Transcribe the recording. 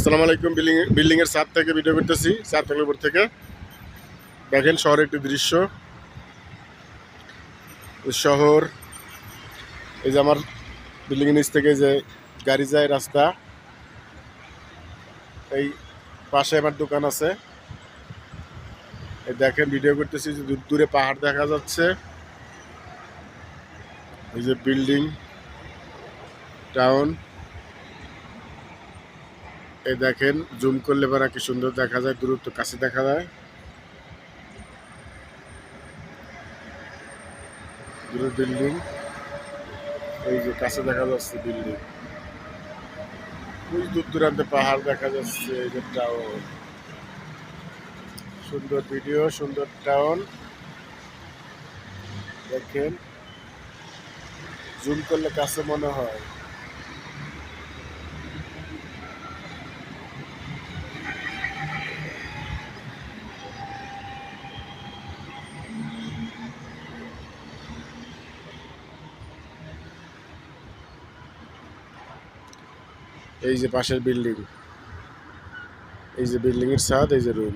আসসালামু আলাইকুম। Building building এর ছাদ থেকে ভিডিও করতেছি তলার উপর থেকে। দেখেন শহরের একটি দৃশ্য। শহর, এই যে আমার বিল্ডিং এর নিচ থেকে যে গাড়ি যায় রাস্তা, এই পাশে আমার দোকান আছে। এই দেখেন ভিডিও করতেছি যে দূর- দূরে পাহাড় দেখা যাচ্ছে। এই যে বিল্ডিং, টাউন। এই দেখেন, জুম করলে পরে কি সুন্দর দেখা যায়, দূরত্ব কাছে দেখা যায়। দূরে বিল্ডিং। এই যে কাছে দেখা যাচ্ছে বিল্ডিং। ওই দূর দূরান্তে পাহাড় দেখা যাচ্ছে, এই যে টাউন সুন্দর ভিডিও সুন্দর টাউন দেখেন। জুম করলে কাছে মনে হয়। এই যে পাশের বিল্ডিং। এই যে বিল্ডিং এর ছাদ এই যে রুম।